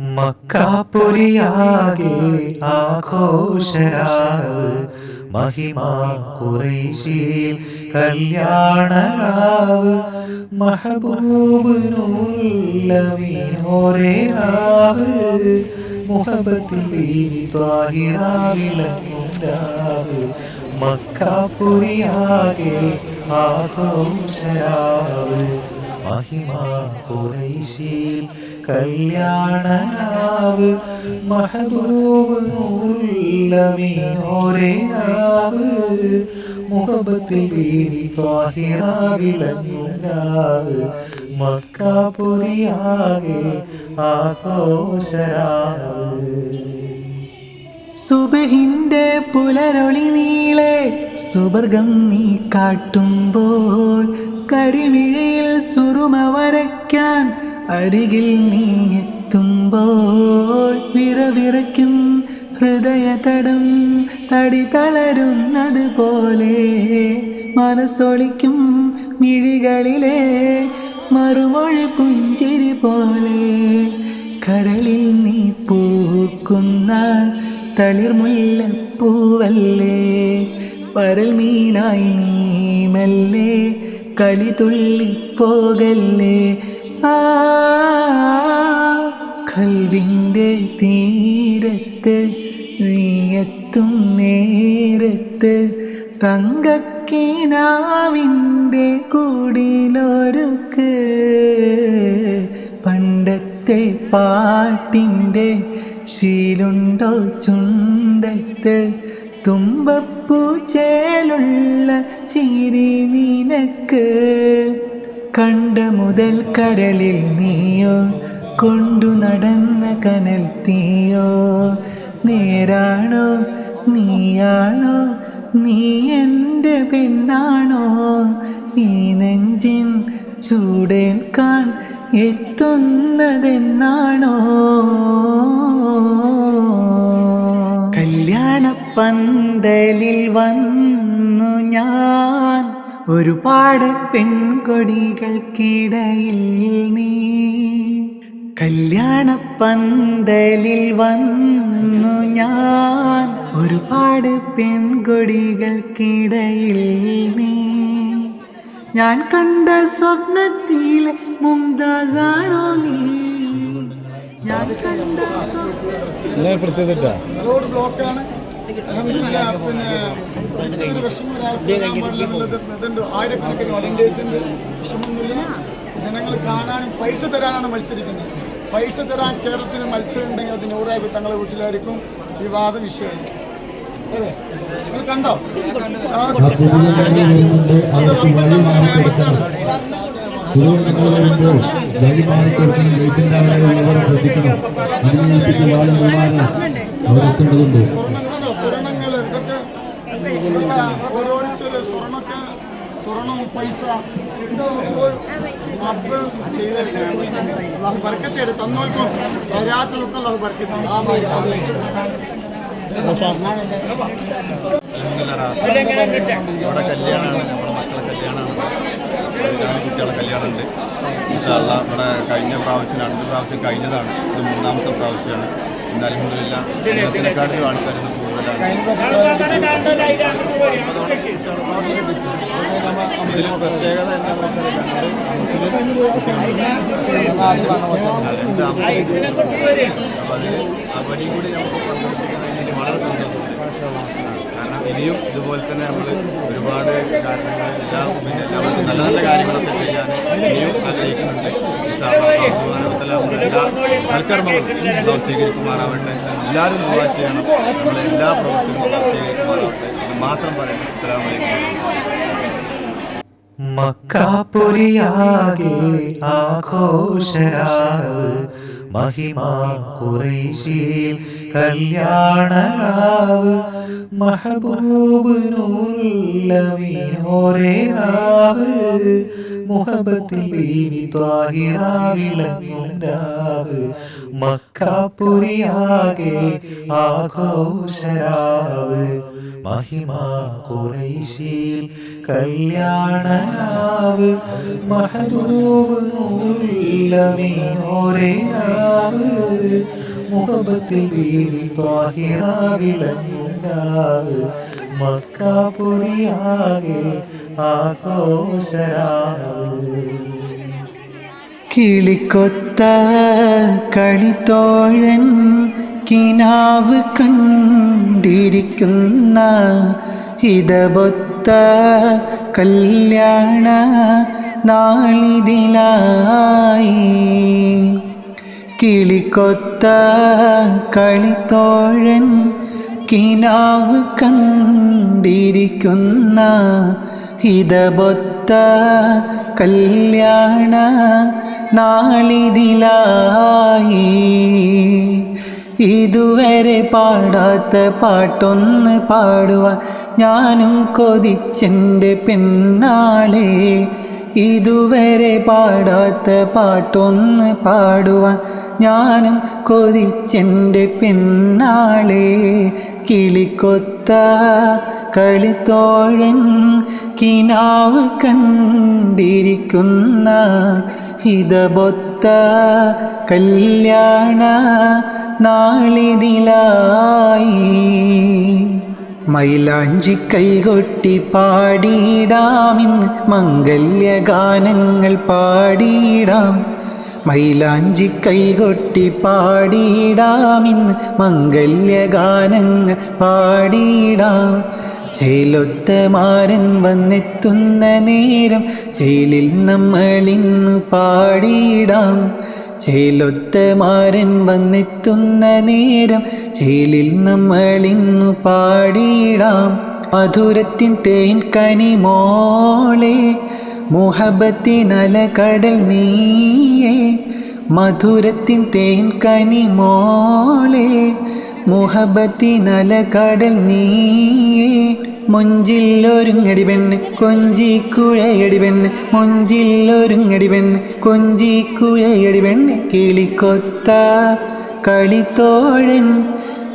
മക്കാപുരിയാകെ ആഘോഷരാവ്. മഹിമാ കുറേശിയിൽ കല്യാണരാവ്. മഹബൂബ് രാവ്. മുഹബത്തിൽ ബീവി മക്കാപ്പൊരിയാകെ ആഘോഷരാവ്. മഹിമാ കല്യാണരാവ് മഹബൂബ് നൂല്ലമീനോരേ രാവ് മുഹബത്തിൽ ബീവി രാവ് മക്കാപുരിയാകെ ആഘോഷരാവ് സുബഹിന്റെ പുലരൊളി നീളെ സുവർഗം നീ കാട്ടുമ്പോൾ കരിമിഴിയിൽ സുറുമ വരയ്ക്കാൻ അരികിൽ നീ എത്തുമ്പോൾ വിറവിറയ്ക്കും ഹൃദയതടം തടി തളരുന്നത് പോലെ മനസ്സൊളിക്കും മിഴികളിലെ മറുമൊഴി പുഞ്ചിരി പോലെ. കരളിൽ നീ പൂക്കുന്ന തളിർമുല്ലപ്പൂവല്ലേ പരൽ മീനായി നീ മെല്ലെ കലി തുള്ളിപ്പോകല്ലേ? ആ കൽവിന്റെ തീരത്ത് നീയെത്തും നേരത്ത് തങ്കക്കിനാവിന്റെ കൂടിലൊരുക്ക് പണ്ടത്തെ പാട്ടിന്റെ ശീലുണ്ടോ ചുണ്ടത്ത് തുമ്പപ്പൂ ചേലുള്ള ചിരി നിനക്ക് കണ്ട മുതൽ കരളിൽ നീയോ കൊണ്ടു നടന്ന കനൽ തീയോ. നേരാണോ നീയാണോ? നീ എന്റെ പെണ്ണാണോ? ഈ നെഞ്ചിൻ ചൂടേൽക്കാൻ എത്തുന്നതെന്നാണോ? കല്യാണപ്പന്തലിൽ വന്നു ഞാൻ. ഒരുപാട് പെൺകൊടികൾക്കിടയിൽ നീ. കല്യാണ പന്തലിൽ വന്നു ഞാൻ. ഒരുപാട് പെൺകൊടികൾക്കിടയിൽ നീ. ഞാൻ കണ്ട സ്വപ്നത്തിലെ മുംതാസാണോ നീ? ഞാൻ കണ്ട സ്വപ്നം എന്നാ പ്രത്യേകത റോഡ് ബ്ലോക്കാണ്. പിന്നെ ഒരു വിഷമം ഒരാൾക്ക് ആയിരക്കണക്കിന് വിഷമമൊന്നുമില്ല ജനങ്ങൾ കാണാനും പൈസ തരാനാണ് മത്സരിക്കുന്നത് പൈസ തരാൻ കേരളത്തിന് മത്സരം ഉണ്ടെങ്കിൽ അത് നൂറായി തങ്ങളെ വീട്ടിലായിരിക്കും വിവാദ വിഷയം അതെ നിങ്ങൾ കണ്ടോ നിയമത്താണ്. ഓരോരുത്തര് സ്വർണൊക്കെ സ്വർണം പൈസ അള്ളാഹു ബർക്കത്ത് തന്നോൽക്കും അള്ളാഹു കല്യാണമാണ്. നമ്മുടെ മക്കളെ കല്യാണമാണ്. കുട്ടികളെ കല്യാണമുണ്ട്. ഇൻഷാല്ല ഇവിടെ കഴിഞ്ഞ പ്രാവശ്യം രണ്ട് പ്രാവശ്യം കഴിഞ്ഞതാണ്. ഇത് മൂന്നാമത്തെ പ്രാവശ്യമാണ്. ഇന്ന് അലഹമില്ല ഇതിനെക്കാട്ടിലും കൂടുതലാണ് ഇതിൽ പ്രത്യേകത എന്താണെന്ന് വെച്ചാൽ ആ കൂടി നമുക്ക് പങ്കെടുപ്പിക്കാൻ ഇനിയും ഇതുപോലെ തന്നെ നമ്മൾ ഒരുപാട് കാരണങ്ങൾ എല്ലാം പിന്നെ എല്ലാവർക്കും നല്ല നല്ല കാര്യങ്ങളൊക്കെ ചെയ്യാൻ ഇനിയും ആഗ്രഹിക്കുന്നുണ്ട്. സൽക്കർമ്മങ്ങളും സ്വീകരിക്കുമാറാവട്ടെ എല്ലാവരും ദുആ ചെയ്യണം. നമ്മളെ എല്ലാ പ്രവർത്തനങ്ങളും സ്വീകരിക്കുമാറാവട്ടെ മാത്രം പറയണം അസ്സലാമലൈക്കും മക്കാപുരിയാകെ ആഘോഷരാവ് മഹിമാ കുറേശിയിൽ കല്യാണരാവ് മഹബൂബ് നൂല്ലമീനോരേ രാവ് മുഹബത്തിൽ ബീവി ത്വാഹിറ വിളങ്ങും രാവ് മക്കാപ്പുരിയാകെ ആഘോഷരാവ് മഹിമ കുറൈശിയിൽ കല്യാണരാവ് മഹബൂബ് നൂല്ലമീനോരേ രാവ് മുഹബത്തിൽ വീരി ത്വാഹിറ വിളങ്ങും രാവ് മക്കാപുരിയാകെ ആഘോഷരാവ് കിളിക്കൊത്ത കളിത്തോഴൻ കിനാവ് കണ്ടിരിക്കുന്ന ഹിതബൊത്ത കല്യാണ നാളിതിലായി. കിളിക്കൊത്ത കളിത്തോഴൻ കിനാവ് കണ്ടിരിക്കുന്ന ഹിതബൊത്ത കല്യാണ നാളിതിലായി. ഇതുവരെ പാടാത്ത പാട്ടൊന്ന് പാടുവാൻ ഞാനും കൊതിച്ചെന്റെ പെണ്ണാളെ ഇതുവരെ പാടാത്ത പാട്ടൊന്ന് പാടുവാൻ ഞാനും കൊതിച്ചെന്റെ പെണ്ണാളെ. കിളിക്കൊത്ത കളിത്തോഴൻ കിനാവ് കണ്ടിരിക്കുന്ന ഹിതബൊത്ത കല്യാണ നാളിതിലായി. മൈലാഞ്ചി കൈകൊട്ടി പാടിയിടാമിന്ന് മംഗല്യഗാനങ്ങൾ പാടിയിടാം. മൈലാഞ്ചി കൈകൊട്ടി പാടിയിടാമിന്ന് മംഗല്യഗാനങ്ങൾ പാടിയിടാം. ചേലൊത്ത മാരൻ വന്നെത്തുന്ന നേരം ചേലിൽ നമ്മളിന്നു പാടിയിടാം. ചേലൊത്ത മാരൻ വന്നെത്തുന്ന നേരം ചേലിൽ നമ്മളിന്നു പാടിയിടാം. മധുരത്തിൻ തേൻ കനിമോളെ മുഹബത്തിനല കടൽ നീയേ മധുരത്തിൻ തേൻ കനി കനിമോളെ മുഹബത്തിനല കടൽ നീയേ മൊഞ്ചില്ലൊരുങ്ങടി പെണ്ണ് കൊഞ്ചിക്കുഴയടി പെണ്ണ്. മൊഞ്ചില്ലൊരുങ്ങടി പെണ്ണ് കൊഞ്ചിക്കുഴയടി പെണ്ണ്. കിളിക്കൊത്ത കളിത്തോഴൻ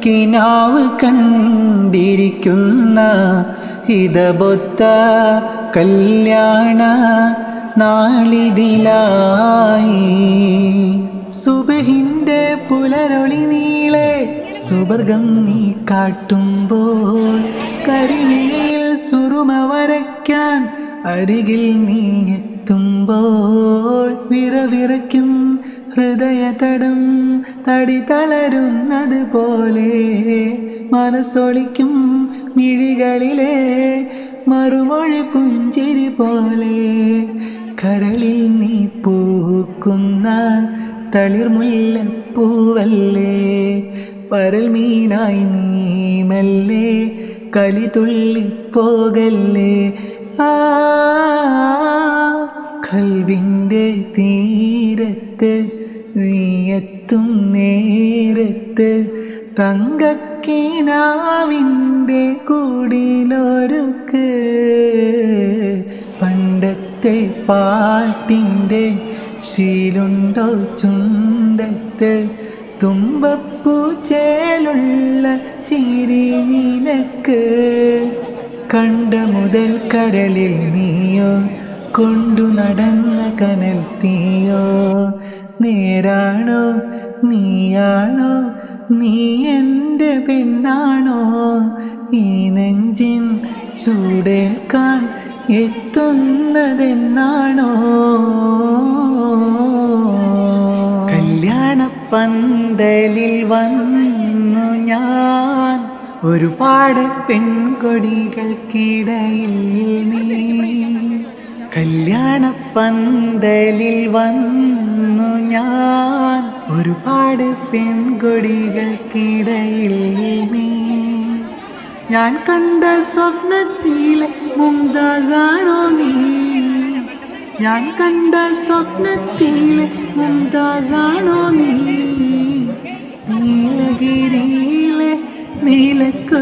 കിനാവ് കണ്ടിരിക്കുന്ന ഹിതബൊത്ത കല്യാണ നാളിതിലായി. സുബഹിന്റെ പുലരൊളി നീളെ സുബർഗം നീ കാട്ടുമ്പോൾ കരിമിണിയിൽ സുറുമ വരയ്ക്കാൻ അരികിൽ നീ എത്തുമ്പോൾ വിറവിറയ്ക്കും ഹൃദയതടം തടി തളരുന്നത് പോലെ മനസ്സൊളിക്കും മിഴികളിലെ മറുമൊഴി പുഞ്ചിരി പോലെ കരളിൽ നീ പൂക്കുന്ന തളിർമുല്ലപ്പൂവല്ലേ പരൽ മീനായി നീ മല്ലേ കലി തുള്ളിപ്പോകല്ലേ? ആ കൽവിന്റെ തീരത്ത് നീയെത്തും നേരത്ത് തങ്കക്കിനാവിന്റെ കൂടിലൊരുക്ക് പണ്ടത്തെ പാട്ടിന്റെ ശീലുണ്ടോ ചുണ്ടത്ത് തുമ്പപ്പൂ ചേലുള്ള ചിരി നിനക്ക്. കണ്ട മുതൽ കരളിൽ നീയോ കൊണ്ടു നടന്ന കനൽ തീയോ നേരാണോ നീയാണോ നീ എന്റെ പെണ്ണാണോ? ഈ നെഞ്ചിൻ ചൂടേൽക്കാൻ എത്തുന്നതെന്നാണോ? കല്യാണപ്പന്തലിൽ വന്നു ഞാൻ. ഒരുപാട് പെൺകൊടികൾക്കിടയിൽ നീ. കല്യാണപ്പന്തലിൽ വന്നു ഞാൻ. ഒരുപാട് പെൺകൊടികൾക്കിടയിൽ നീ ഞാൻ കണ്ട സ്വപ്നത്തിലെ മുംതാസാണോ നീ? ഞാൻ കണ്ട സ്വപ്നത്തിലെ മുംതാസാണോ നീ? നീലഗിരിയിലെ നീലക്കു